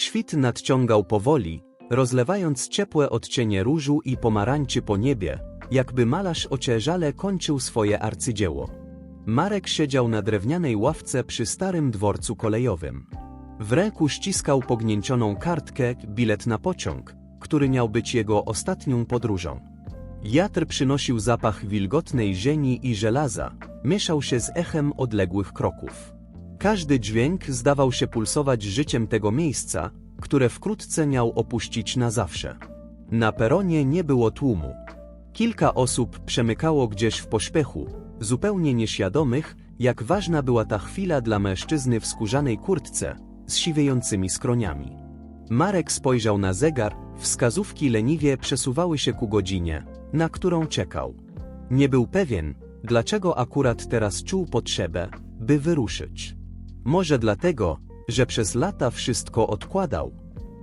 Świt nadciągał powoli, rozlewając ciepłe odcienie różu i pomarańczy po niebie, jakby malarz ociężale kończył swoje arcydzieło. Marek siedział na drewnianej ławce przy starym dworcu kolejowym. W ręku ściskał pognięcioną kartkę, bilet na pociąg, który miał być jego ostatnią podróżą. Jatr przynosił zapach wilgotnej ziemi i żelaza, mieszał się z echem odległych kroków. Każdy dźwięk zdawał się pulsować życiem tego miejsca, które wkrótce miał opuścić na zawsze. Na peronie nie było tłumu. Kilka osób przemykało gdzieś w pośpiechu, zupełnie nieświadomych, jak ważna była ta chwila dla mężczyzny w skórzanej kurtce, z siwiejącymi skroniami. Marek spojrzał na zegar, wskazówki leniwie przesuwały się ku godzinie, na którą czekał. Nie był pewien, dlaczego akurat teraz czuł potrzebę, by wyruszyć. Może dlatego, że przez lata wszystko odkładał.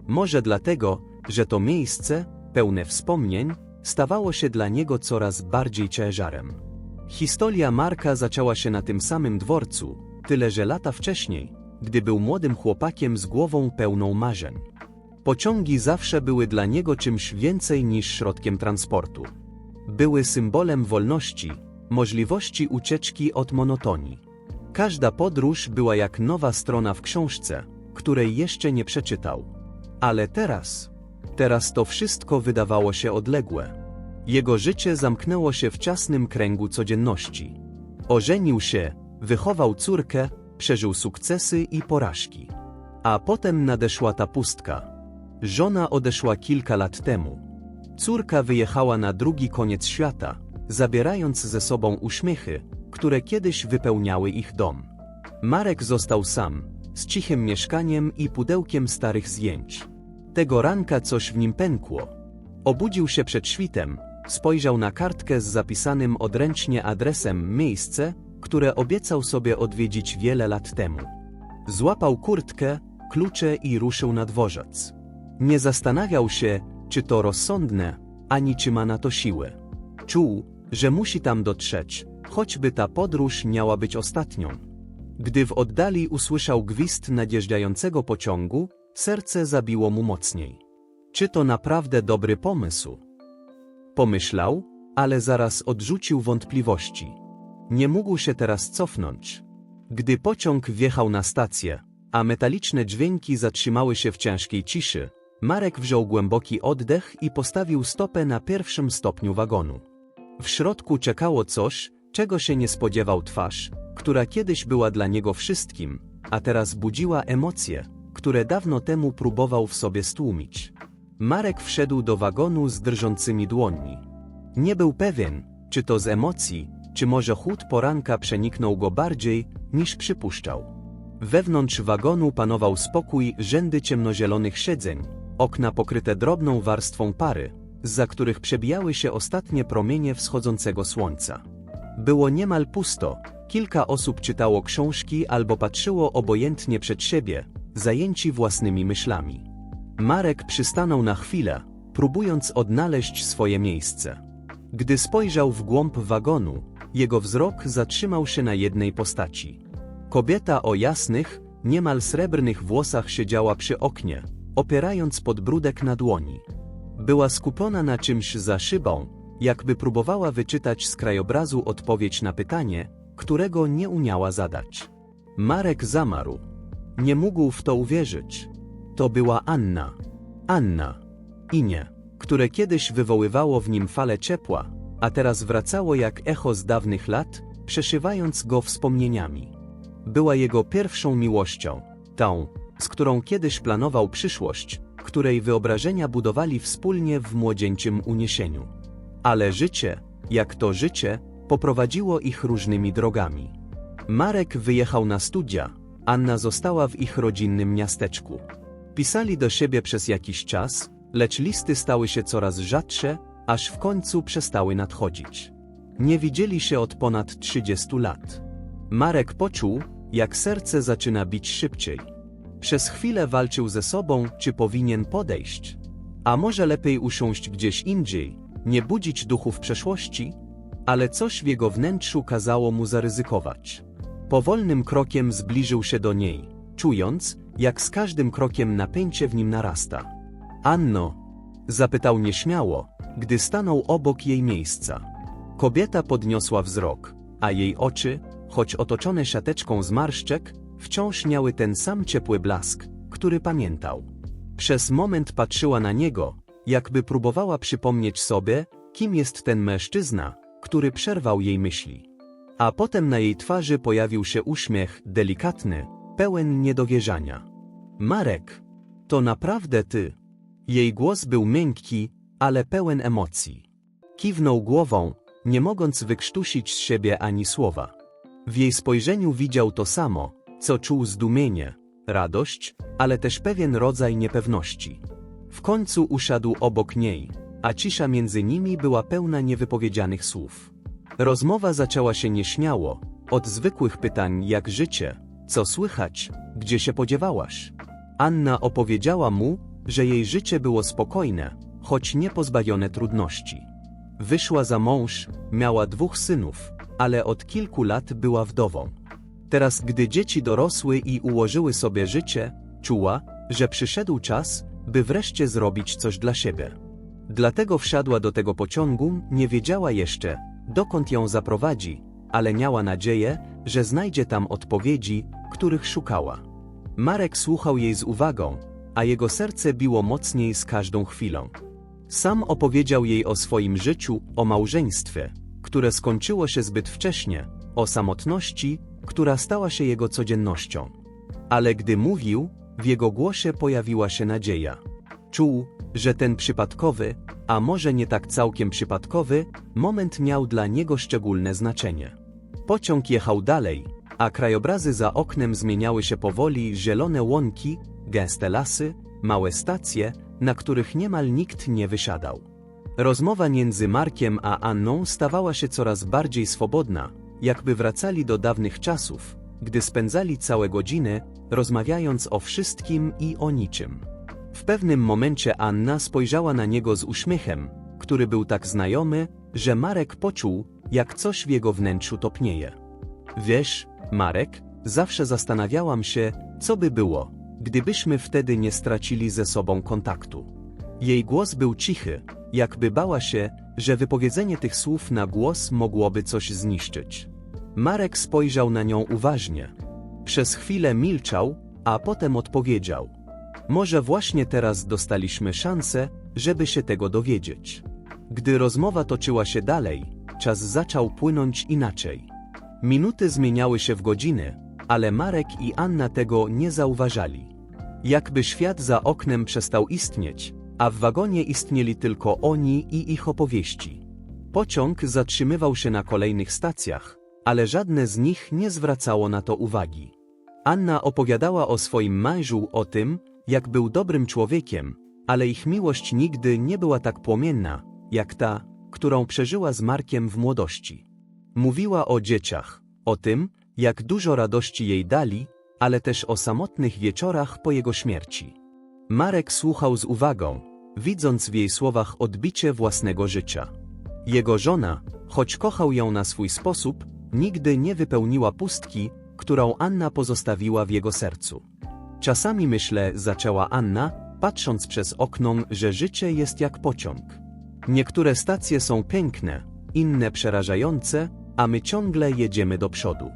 Może dlatego, że to miejsce, pełne wspomnień, stawało się dla niego coraz bardziej ciężarem. Historia Marka zaczęła się na tym samym dworcu, tyle że lata wcześniej, gdy był młodym chłopakiem z głową pełną marzeń. Pociągi zawsze były dla niego czymś więcej niż środkiem transportu. Były symbolem wolności, możliwości ucieczki od monotonii. Każda podróż była jak nowa strona w książce, której jeszcze nie przeczytał. Ale teraz, teraz to wszystko wydawało się odległe. Jego życie zamknęło się w ciasnym kręgu codzienności. Ożenił się, wychował córkę, przeżył sukcesy i porażki. A potem nadeszła ta pustka. Żona odeszła kilka lat temu. Córka wyjechała na drugi koniec świata, zabierając ze sobą uśmiechy, które kiedyś wypełniały ich dom. Marek został sam, z cichym mieszkaniem i pudełkiem starych zdjęć. Tego ranka coś w nim pękło. Obudził się przed świtem, spojrzał na kartkę z zapisanym odręcznie adresem miejsce, które obiecał sobie odwiedzić wiele lat temu. Złapał kurtkę, klucze i ruszył na dworzec. Nie zastanawiał się, czy to rozsądne, ani czy ma na to siły. Czuł, że musi tam dotrzeć, choćby ta podróż miała być ostatnią. Gdy w oddali usłyszał gwizd nadjeżdżającego pociągu, serce zabiło mu mocniej. Czy to naprawdę dobry pomysł? Pomyślał, ale zaraz odrzucił wątpliwości. Nie mógł się teraz cofnąć. Gdy pociąg wjechał na stację, a metaliczne dźwięki zatrzymały się w ciężkiej ciszy, Marek wziął głęboki oddech i postawił stopę na pierwszym stopniu wagonu. W środku czekało coś, czego się nie spodziewał twarz, która kiedyś była dla niego wszystkim, a teraz budziła emocje, które dawno temu próbował w sobie stłumić. Marek wszedł do wagonu z drżącymi dłońmi. Nie był pewien, czy to z emocji, czy może chłód poranka przeniknął go bardziej, niż przypuszczał. Wewnątrz wagonu panował spokój rzędy ciemnozielonych siedzeń, okna pokryte drobną warstwą pary, za których przebijały się ostatnie promienie wschodzącego słońca. Było niemal pusto, kilka osób czytało książki albo patrzyło obojętnie przed siebie, zajęci własnymi myślami. Marek przystanął na chwilę, próbując odnaleźć swoje miejsce. Gdy spojrzał w głąb wagonu, jego wzrok zatrzymał się na jednej postaci. Kobieta o jasnych, niemal srebrnych włosach siedziała przy oknie, opierając podbródek na dłoni. Była skupiona na czymś za szybą, jakby próbowała wyczytać z krajobrazu odpowiedź na pytanie, którego nie umiała zadać. Marek zamarł. Nie mógł w to uwierzyć. To była Anna. Anna. Inie, które kiedyś wywoływało w nim fale ciepła, a teraz wracało jak echo z dawnych lat, przeszywając go wspomnieniami. Była jego pierwszą miłością, tą, z którą kiedyś planował przyszłość, której wyobrażenia budowali wspólnie w młodzieńczym uniesieniu. Ale życie, jak to życie, poprowadziło ich różnymi drogami. Marek wyjechał na studia, Anna została w ich rodzinnym miasteczku. Pisali do siebie przez jakiś czas, lecz listy stały się coraz rzadsze, aż w końcu przestały nadchodzić. Nie widzieli się od ponad 30 lat. Marek poczuł, jak serce zaczyna bić szybciej. Przez chwilę walczył ze sobą, czy powinien podejść. A może lepiej usiąść gdzieś indziej, nie budzić duchów przeszłości? Ale coś w jego wnętrzu kazało mu zaryzykować. Powolnym krokiem zbliżył się do niej, czując, jak z każdym krokiem napięcie w nim narasta. Anno? Zapytał nieśmiało, gdy stanął obok jej miejsca. Kobieta podniosła wzrok, a jej oczy, choć otoczone siateczką zmarszczek, wciąż miały ten sam ciepły blask, który pamiętał. Przez moment patrzyła na niego, jakby próbowała przypomnieć sobie, kim jest ten mężczyzna, który przerwał jej myśli. A potem na jej twarzy pojawił się uśmiech, delikatny, pełen niedowierzania. Marek, to naprawdę ty. Jej głos był miękki, ale pełen emocji. Kiwnął głową, nie mogąc wykrztusić z siebie ani słowa. W jej spojrzeniu widział to samo, co czuł zdumienie, radość, ale też pewien rodzaj niepewności. W końcu usiadł obok niej, a cisza między nimi była pełna niewypowiedzianych słów. Rozmowa zaczęła się nieśmiało, od zwykłych pytań jak życie, co słychać, gdzie się podziewałaś. Anna opowiedziała mu, że jej życie było spokojne, choć nie pozbawione trudności. Wyszła za mąż, miała dwóch synów, ale od kilku lat była wdową. Teraz, gdy dzieci dorosły i ułożyły sobie życie, czuła, że przyszedł czas, by wreszcie zrobić coś dla siebie. Dlatego wsiadła do tego pociągu, nie wiedziała jeszcze, dokąd ją zaprowadzi, ale miała nadzieję, że znajdzie tam odpowiedzi, których szukała. Marek słuchał jej z uwagą, a jego serce biło mocniej z każdą chwilą. Sam opowiedział jej o swoim życiu, o małżeństwie, które skończyło się zbyt wcześnie, o samotności, która stała się jego codziennością. Ale gdy mówił, w jego głosie pojawiła się nadzieja. Czuł, że ten przypadkowy, a może nie tak całkiem przypadkowy, moment miał dla niego szczególne znaczenie. Pociąg jechał dalej, a krajobrazy za oknem zmieniały się powoli zielone łąki, gęste lasy, małe stacje, na których niemal nikt nie wysiadał. Rozmowa między Markiem a Anną stawała się coraz bardziej swobodna, jakby wracali do dawnych czasów, gdy spędzali całe godziny, rozmawiając o wszystkim i o niczym. W pewnym momencie Anna spojrzała na niego z uśmiechem, który był tak znajomy, że Marek poczuł, jak coś w jego wnętrzu topnieje. Wiesz, Marek, zawsze zastanawiałam się, co by było, gdybyśmy wtedy nie stracili ze sobą kontaktu. Jej głos był cichy, jakby bała się, że wypowiedzenie tych słów na głos mogłoby coś zniszczyć. Marek spojrzał na nią uważnie. Przez chwilę milczał, a potem odpowiedział: Może właśnie teraz dostaliśmy szansę, żeby się tego dowiedzieć. Gdy rozmowa toczyła się dalej, czas zaczął płynąć inaczej. Minuty zmieniały się w godziny, ale Marek i Anna tego nie zauważali. Jakby świat za oknem przestał istnieć, a w wagonie istnieli tylko oni i ich opowieści. Pociąg zatrzymywał się na kolejnych stacjach, ale żadne z nich nie zwracało na to uwagi. Anna opowiadała o swoim mężu, o tym, jak był dobrym człowiekiem, ale ich miłość nigdy nie była tak płomienna, jak ta, którą przeżyła z Markiem w młodości. Mówiła o dzieciach, o tym, jak dużo radości jej dali, ale też o samotnych wieczorach po jego śmierci. Marek słuchał z uwagą, widząc w jej słowach odbicie własnego życia. Jego żona, choć kochał ją na swój sposób, nigdy nie wypełniła pustki, którą Anna pozostawiła w jego sercu. Czasami myślę, zaczęła Anna, patrząc przez okno, że życie jest jak pociąg. Niektóre stacje są piękne, inne przerażające, a my ciągle jedziemy do przodu.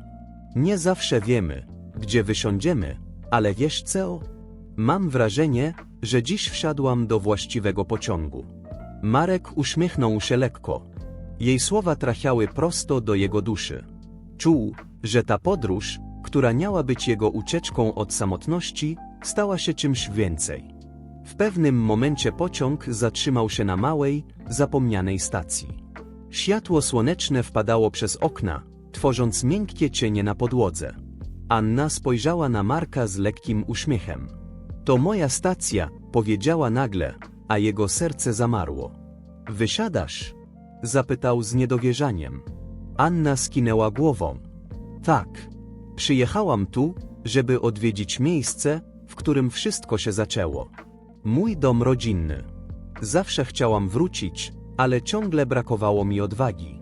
Nie zawsze wiemy, gdzie wysiądziemy, ale wiesz co? Mam wrażenie, że dziś wsiadłam do właściwego pociągu. Marek uśmiechnął się lekko. Jej słowa trafiały prosto do jego duszy. Czuł, że ta podróż, która miała być jego ucieczką od samotności, stała się czymś więcej. W pewnym momencie pociąg zatrzymał się na małej, zapomnianej stacji. Światło słoneczne wpadało przez okna, tworząc miękkie cienie na podłodze. Anna spojrzała na Marka z lekkim uśmiechem. To moja stacja, powiedziała nagle, a jego serce zamarło. Wysiadasz? Zapytał z niedowierzaniem. Anna skinęła głową. Tak. Przyjechałam tu, żeby odwiedzić miejsce, w którym wszystko się zaczęło. Mój dom rodzinny. Zawsze chciałam wrócić, ale ciągle brakowało mi odwagi.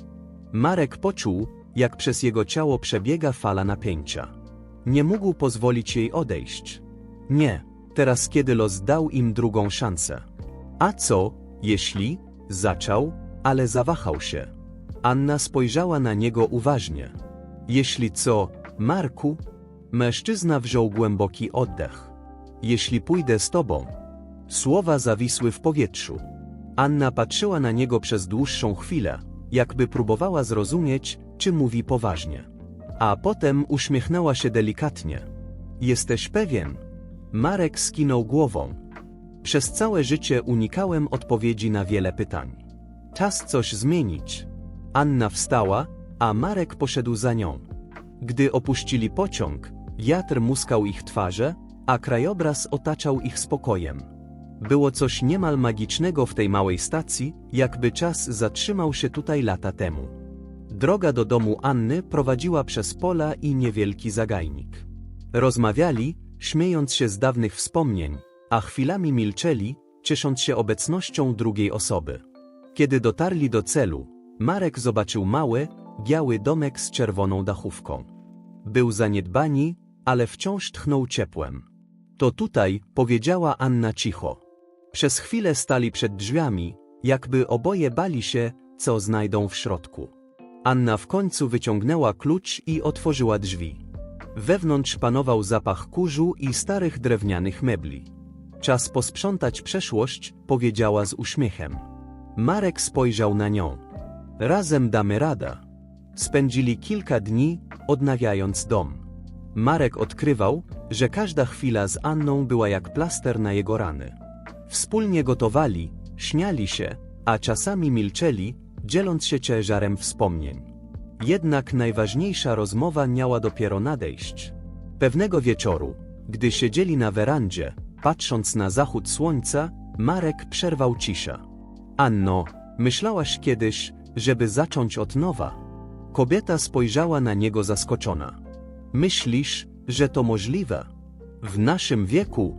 Marek poczuł, jak przez jego ciało przebiega fala napięcia. Nie mógł pozwolić jej odejść. Nie, teraz kiedy los dał im drugą szansę. A co, jeśli? Zaczął, ale zawahał się. Anna spojrzała na niego uważnie. Jeśli co, Marku? Mężczyzna wziął głęboki oddech. Jeśli pójdę z tobą. Słowa zawisły w powietrzu. Anna patrzyła na niego przez dłuższą chwilę, jakby próbowała zrozumieć, czy mówi poważnie. A potem uśmiechnęła się delikatnie. Jesteś pewien? Marek skinął głową. Przez całe życie unikałem odpowiedzi na wiele pytań. Czas coś zmienić. Anna wstała, a Marek poszedł za nią. Gdy opuścili pociąg, wiatr muskał ich twarze, a krajobraz otaczał ich spokojem. Było coś niemal magicznego w tej małej stacji, jakby czas zatrzymał się tutaj lata temu. Droga do domu Anny prowadziła przez pola i niewielki zagajnik. Rozmawiali, śmiejąc się z dawnych wspomnień, a chwilami milczeli, ciesząc się obecnością drugiej osoby. Kiedy dotarli do celu, Marek zobaczył mały, biały domek z czerwoną dachówką. Był zaniedbani, ale wciąż tchnął ciepłem. To tutaj, powiedziała Anna cicho. Przez chwilę stali przed drzwiami, jakby oboje bali się, co znajdą w środku. Anna w końcu wyciągnęła klucz i otworzyła drzwi. Wewnątrz panował zapach kurzu i starych drewnianych mebli. Czas posprzątać przeszłość, powiedziała z uśmiechem. Marek spojrzał na nią. Razem damy radę. Spędzili kilka dni, odnawiając dom. Marek odkrywał, że każda chwila z Anną była jak plaster na jego rany. Wspólnie gotowali, śmiali się, a czasami milczeli, dzieląc się ciężarem wspomnień. Jednak najważniejsza rozmowa miała dopiero nadejść. Pewnego wieczoru, gdy siedzieli na werandzie, patrząc na zachód słońca, Marek przerwał ciszę. Anno, myślałaś kiedyś, żeby zacząć od nowa? Kobieta spojrzała na niego zaskoczona. Myślisz, że to możliwe? W naszym wieku?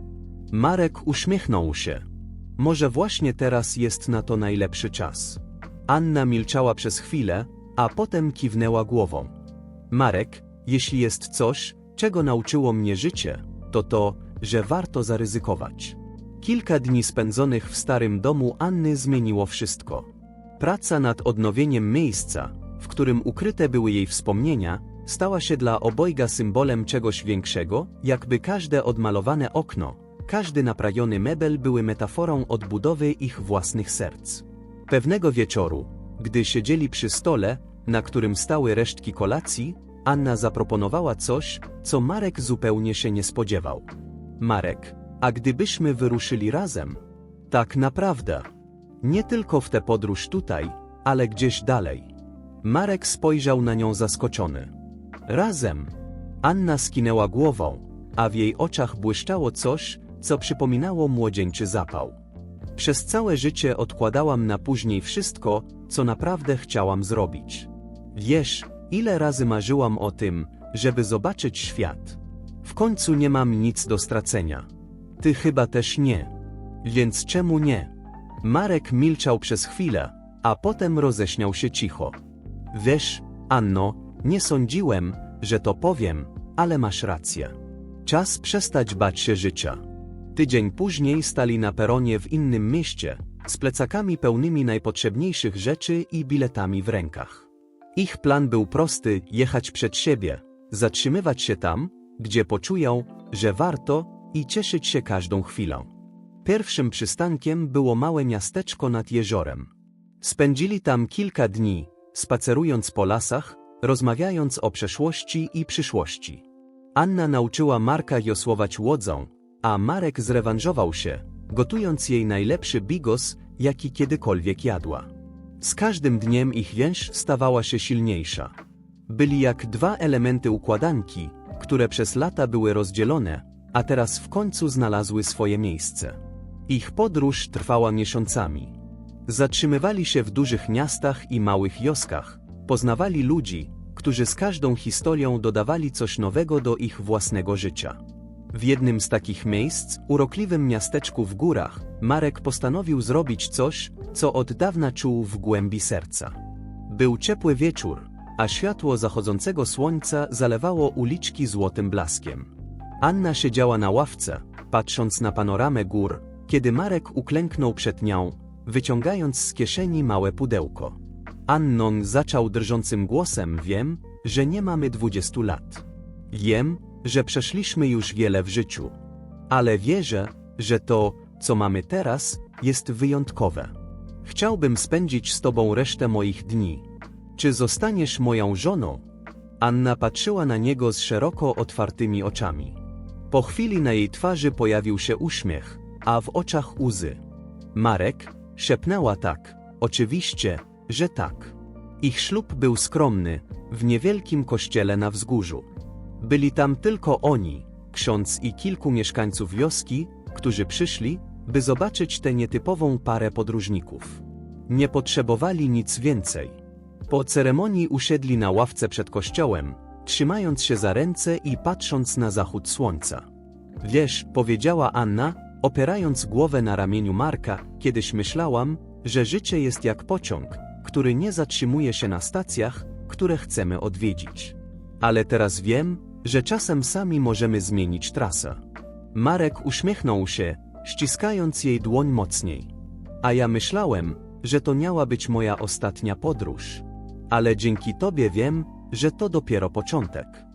Marek uśmiechnął się. Może właśnie teraz jest na to najlepszy czas. Anna milczała przez chwilę, a potem kiwnęła głową. Marek, jeśli jest coś, czego nauczyło mnie życie, to to, że warto zaryzykować. Kilka dni spędzonych w starym domu Anny zmieniło wszystko. Praca nad odnowieniem miejsca, w którym ukryte były jej wspomnienia, stała się dla obojga symbolem czegoś większego, jakby każde odmalowane okno, każdy naprawiony mebel były metaforą odbudowy ich własnych serc. Pewnego wieczoru, gdy siedzieli przy stole, na którym stały resztki kolacji, Anna zaproponowała coś, co Marek zupełnie się nie spodziewał. Marek, a gdybyśmy wyruszyli razem? Tak naprawdę. Nie tylko w tę podróż tutaj, ale gdzieś dalej. Marek spojrzał na nią zaskoczony. Razem. Anna skinęła głową, a w jej oczach błyszczało coś, co przypominało młodzieńczy zapał. Przez całe życie odkładałam na później wszystko, co naprawdę chciałam zrobić. Wiesz, ile razy marzyłam o tym, żeby zobaczyć świat. W końcu nie mam nic do stracenia. Ty chyba też nie. Więc czemu nie? Marek milczał przez chwilę, a potem roześmiał się cicho. Wiesz, Anno, nie sądziłem, że to powiem, ale masz rację. Czas przestać bać się życia. Tydzień później stali na peronie w innym mieście, z plecakami pełnymi najpotrzebniejszych rzeczy i biletami w rękach. Ich plan był prosty: jechać przed siebie, zatrzymywać się tam, gdzie poczują, że warto i cieszyć się każdą chwilą. Pierwszym przystankiem było małe miasteczko nad jeziorem. Spędzili tam kilka dni, spacerując po lasach, rozmawiając o przeszłości i przyszłości. Anna nauczyła Marka josłować łodzą, a Marek zrewanżował się, gotując jej najlepszy bigos, jaki kiedykolwiek jadła. Z każdym dniem ich więź stawała się silniejsza. Byli jak dwa elementy układanki, które przez lata były rozdzielone, a teraz w końcu znalazły swoje miejsce. Ich podróż trwała miesiącami. Zatrzymywali się w dużych miastach i małych wioskach, poznawali ludzi, którzy z każdą historią dodawali coś nowego do ich własnego życia. W jednym z takich miejsc, urokliwym miasteczku w górach, Marek postanowił zrobić coś, co od dawna czuł w głębi serca. Był ciepły wieczór, a światło zachodzącego słońca zalewało uliczki złotym blaskiem. Anna siedziała na ławce, patrząc na panoramę gór, kiedy Marek uklęknął przed nią, wyciągając z kieszeni małe pudełko. Annon zaczął drżącym głosem: Wiem, że nie mamy dwudziestu lat. Wiem, że przeszliśmy już wiele w życiu. Ale wierzę, że to, co mamy teraz, jest wyjątkowe. Chciałbym spędzić z tobą resztę moich dni. Czy zostaniesz moją żoną? Anna patrzyła na niego z szeroko otwartymi oczami. Po chwili na jej twarzy pojawił się uśmiech, a w oczach łzy. Marek, szepnęła tak, oczywiście, że tak. Ich ślub był skromny, w niewielkim kościele na wzgórzu. Byli tam tylko oni, ksiądz i kilku mieszkańców wioski, którzy przyszli, by zobaczyć tę nietypową parę podróżników. Nie potrzebowali nic więcej. Po ceremonii usiedli na ławce przed kościołem, trzymając się za ręce i patrząc na zachód słońca. Wiesz, powiedziała Anna, opierając głowę na ramieniu Marka, kiedyś myślałam, że życie jest jak pociąg, który nie zatrzymuje się na stacjach, które chcemy odwiedzić. Ale teraz wiem, że czasem sami możemy zmienić trasę. Marek uśmiechnął się, ściskając jej dłoń mocniej. A ja myślałem, że to miała być moja ostatnia podróż. Ale dzięki tobie wiem, że to dopiero początek.